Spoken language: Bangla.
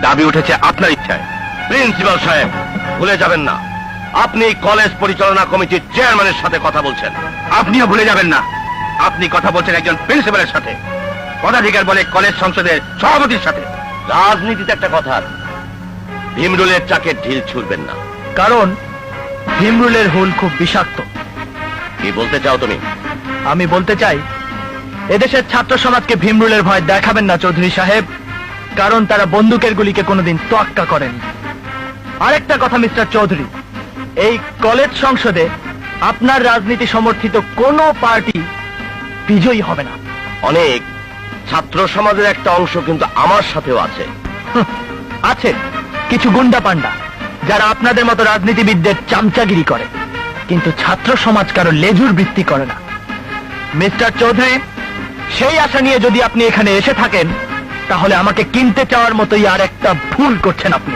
দাবি উঠেছে আপনার ইচ্ছায়। প্রিন্সিপাল সাহেব ভুলে যাবেন না। আপনি কলেজ পরিচালনা কমিটির চেয়ারম্যানের সাথে কথা বলছেন। আপনিও ভুলে যাবেন না। আপনি কথা বলছেন একজন প্রিন্সিপালের সাথে। পদাধিকার বলে কলেজ সংসদের সভাপতির সাথে। রাজনীতিতে একটা কথা। ভীমরুলের চাকে ঢিল ছুড়বেন না। কারণ ভীমরুলের হুল খুব বিষাক্ত। কি বলতে চাও তুমি? আমি বলতে চাই এদেশের ছাত্র সমাজকে ভীমরুলের ভয় দেখাবেন না চৌধুরী সাহেব। কারণ তারা বন্দুকের গুলিকে কোনোদিন তোয়াক্কা করেন। আরেকটা কথা মিস্টার চৌধুরী। এই কলেজ সংসদে আপনার রাজনীতি সমর্থিত কোনো পার্টি বিজয়ী হবে না। অনেক ছাত্র সমাজের একটা অংশ কিন্তু আমার সাথেও আছে। আছে। কিছু গুন্ডা পান্ডা যারা আপনাদের মতো রাজনীতিবিদদের চামচাগিরি করে কিন্তু ছাত্র সমাজ কারও লেজুর বৃত্তি করে না। মিস্টার চৌধুরী সেই আশা নিয়ে যদি আপনি এখানে এসে থাকেন তাহলে আমাকে কিনতে চাওয়ার মতোই আর একটা ভুল করছেন আপনি।